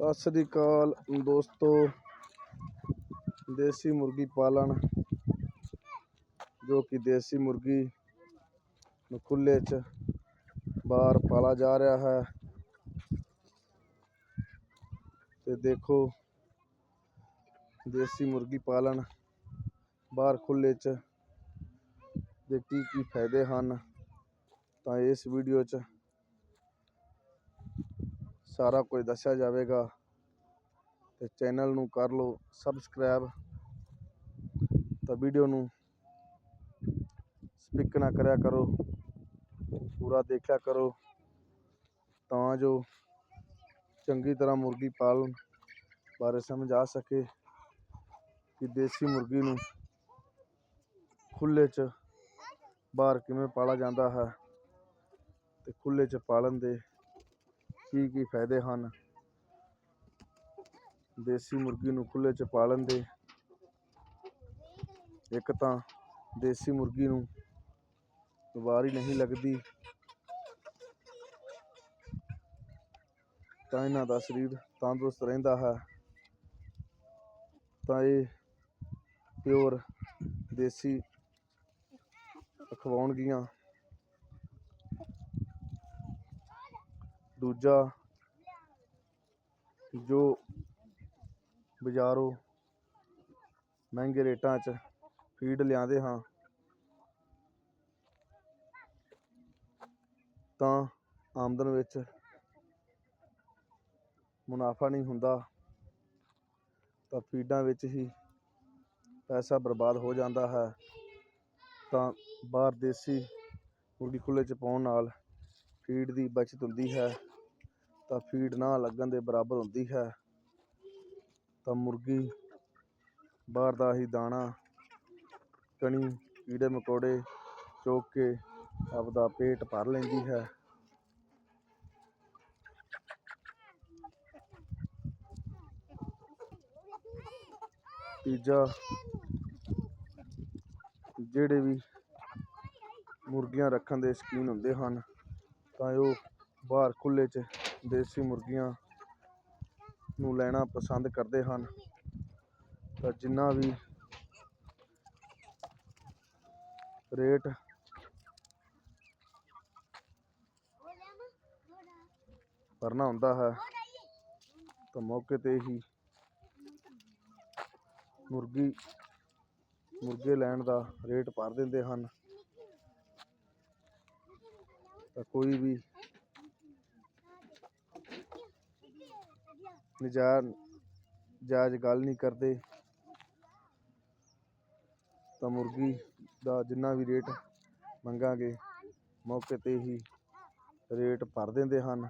ਸਤਿ ਸ੍ਰੀ ਅਕਾਲ ਦੋਸਤੋ, ਦੇਸੀ ਮੁਰਗੀ ਪਾਲਣ, ਜੋ ਕਿ ਦੇਸੀ ਮੁਰਗੀ ਨੂੰ ਖੁੱਲ੍ਹੇ 'ਚ ਬਾਹਰ ਪਾਲਾ ਜਾ ਰਿਹਾ ਹੈ। ਤੇ ਦੇਖੋ, ਦੇਸੀ ਮੁਰਗੀ ਪਾਲਣ ਬਾਹਰ ਖੁੱਲ੍ਹੇ 'ਚ ਦੇ ਕੀ ਕੀ ਫਾਇਦੇ ਹਨ, ਤਾਂ ਇਸ ਵੀਡੀਓ 'ਚ ਸਾਰਾ ਕੁਝ ਦੱਸਿਆ ਜਾਵੇਗਾ। ਤੇ ਚੈਨਲ ਨੂੰ ਕਰ ਲਓ ਸਬਸਕ੍ਰਾਈਬ। ਤਾਂ ਵੀਡੀਓ ਨੂੰ ਸਪਿਕ ਨਾ ਕਰਿਆ ਕਰੋ। ਪੂਰਾ ਦੇਖਿਆ ਕਰੋ। ਤਾਂ ਜੋ ਚੰਗੀ ਤਰ੍ਹਾਂ ਮੁਰਗੀ ਪਾਲਣ ਬਾਰੇ ਸਮਝ ਆ ਸਕੇ। ਕਿ ਦੇਸੀ ਮੁਰਗੀ ਨੂੰ ਖੁੱਲ੍ਹੇ 'ਚ ਬਾਹਰ ਕਿਵੇਂ ਪਾਲਾ ਜਾਂਦਾ ਹੈ ਤੇ ਖੁੱਲ੍ਹੇ 'ਚ ਪਾਲਣ ਦੇ ਕੀ ਕੀ ਫਾਇਦੇ ਹਨ? ਦੇਸੀ ਮੁਰਗੀ ਨੂੰ ਖੁੱਲ੍ਹੇ 'ਚ ਪਾਲਣ ਦੇ ਇੱਕ ਤਾਂ ਦੇਸੀ ਮੁਰਗੀ ਨੂੰ ਬਿਮਾਰੀ ਨਹੀਂ ਲੱਗਦੀ, ਤਾਂ ਇਹਨਾਂ ਦਾ ਸਰੀਰ ਤੰਦਰੁਸਤ ਰਹਿੰਦਾ ਹੈ। ਤਾਂ ਇਹ ਪਿਓਰ ਦੇਸੀ ਖਵਾਉਣਗੀਆਂ। ਦੂਜਾ ਜੋ ਬਜ਼ਾਰੋਂ ਮਹਿੰਗੇ ਰੇਟਾਂ 'ਚ ਫੀਡ ਲਿਆਂਦੇ ਹਾਂ, ਤਾਂ ਆਮਦਨ ਵਿੱਚ ਮੁਨਾਫਾ ਨਹੀਂ ਹੁੰਦਾ, ਤਾਂ ਫੀਡਾਂ ਵਿੱਚ ਹੀ ਪੈਸਾ ਬਰਬਾਦ ਹੋ ਜਾਂਦਾ ਹੈ, ਤਾਂ ਬਾਹਰ ਦੇਸੀ ਮੁਰਗੀ ਖੁੱਲ੍ਹੇ 'ਚ ਪਾਉਣ ਨਾਲ ਫੀਡ ਦੀ ਬਚਤ ਹੁੰਦੀ ਹੈ। ਤਾਂ ਫੀਡ ਨਾ ਲੱਗਣ ਦੇ ਬਰਾਬਰ ਹੁੰਦੀ ਹੈ। ਤਾਂ ਮੁਰਗੀ, ਬਾਹਰ ਦਾ ਹੀ ਦਾਣਾ, ਕਣੀ, ਕੀੜੇ ਮਕੌੜੇ ਚੁੱਕ ਕੇ ਆਪਦਾ ਪੇਟ ਭਰ ਲੈਂਦੀ ਹੈ। ਤੀਜਾ, ਜਿਹੜੇ ਵੀ ਮੁਰਗੀਆਂ ਰੱਖਣ ਦੇ ਸ਼ੌਕੀਨ ਹੁੰਦੇ ਹਨ, ਤਾਂ ਉਹ ਬਾਹਰ ਖੁੱਲ੍ਹੇ 'ਚ ਦੇਸੀ ਮੁਰਗੀਆਂ ਨੂੰ ਲੈਣਾ ਪਸੰਦ ਕਰਦੇ ਹਨ। ਤਾਂ ਜਿੰਨਾ ਵੀ ਰੇਟ ਭਰਨਾ ਹੁੰਦਾ ਹੈ, ਤਾਂ ਮੌਕੇ 'ਤੇ ਹੀ ਮੁਰਗੀ, ਮੁਰਗੇ ਲੈਣ ਦਾ ਰੇਟ ਭਰ ਦਿੰਦੇ ਹਨ। ਤਾਂ ਕੋਈ ਵੀ ਨਜਾਇਜ਼ ਜਾਇਜ਼ ਗੱਲ ਨਹੀਂ ਕਰਦੇ। ਤਾਂ ਮੁਰਗੀ ਦਾ ਜਿੰਨਾ ਵੀ ਰੇਟ ਮੰਗਾਂਗੇ, ਮੌਕੇ 'ਤੇ ਹੀ ਰੇਟ ਭਰ ਦਿੰਦੇ ਹਨ।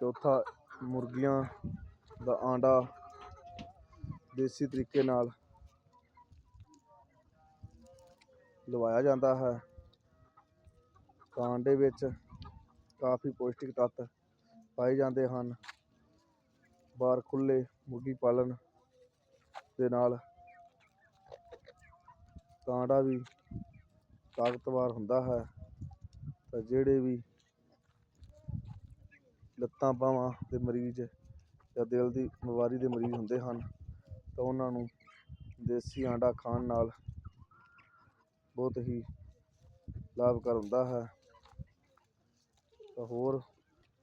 ਚੌਥਾ, ਮੁਰਗੀਆਂ ਦਾ ਆਂਡਾ ਦੇਸੀ ਤਰੀਕੇ ਨਾਲ ਲਵਾਇਆ ਜਾਂਦਾ ਹੈ। ਤਾਂ ਆਂਡੇ ਵਿੱਚ ਕਾਫੀ ਪੌਸ਼ਟਿਕ ਤੱਤ ਪਾਏ ਜਾਂਦੇ ਹਨ। ਬਾਹਰ ਖੁੱਲ੍ਹੇ ਮੁਰਗੀ ਪਾਲਣ ਦੇ ਨਾਲ ਤਾਂ ਆਂਡਾ ਵੀ ਤਾਕਤਵਰ ਹੁੰਦਾ ਹੈ ਤਾਂ ਜਿਹੜੇ ਵੀ ਲੱਤਾਂ, ਬਾਹਾਂ ਦੇ ਮਰੀਜ਼ ਜਾਂ ਦਿਲ ਦੀ ਬਿਮਾਰੀ ਦੇ ਮਰੀਜ਼ ਹੁੰਦੇ ਹਨ ਤਾਂ ਉਹਨਾਂ ਨੂੰ ਦੇਸੀ ਆਂਡਾ ਖਾਣ ਨਾਲ ਬਹੁਤ ਹੀ ਲਾਭਕਾਰ ਹੁੰਦਾ ਹੈ। ਤਾਂ ਹੋਰ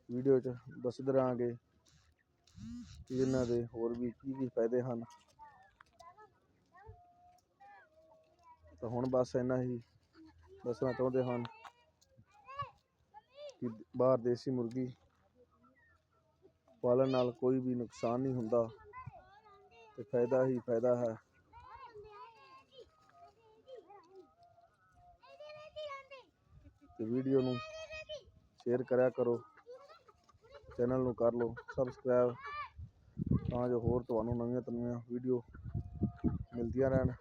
ਵੀਡੀਓ 'ਚ ਦੱਸਦੇ ਰਹਾਂਗੇ ਕਿ ਇਹਨਾਂ ਦੇ ਹੋਰ ਵੀ ਕੀ ਕੀ ਫਾਇਦੇ ਹਨ। ਤਾਂ ਹੁਣ ਬਸ ਇੰਨਾ ਹੀ ਦੱਸਣਾ ਚਾਹੁੰਦੇ ਹਨ ਕਿ ਬਾਹਰ ਦੇਸੀ ਮੁਰਗੀ ਪਾਲਣ ਨਾਲ ਕੋਈ ਵੀ ਨੁਕਸਾਨ ਨਹੀਂ ਹੁੰਦਾ ਤੇ ਫਾਇਦਾ ਹੀ ਫਾਇਦਾ ਹੈ। ਤੇ ਵੀਡੀਓ ਨੂੰ ਸ਼ੇਅਰ ਕਰਿਆ ਕਰੋ। ਚੈਨਲ ਨੂੰ ਕਰ ਲਓ ਸਬਸਕ੍ਰਾਈਬ ਤਾਂ ਜੋ ਹੋਰ ਤੁਹਾਨੂੰ ਨਵੀਆਂ ਤੋਂ ਵੀਡੀਓ ਮਿਲਦੀਆਂ ਰਹਿਣ।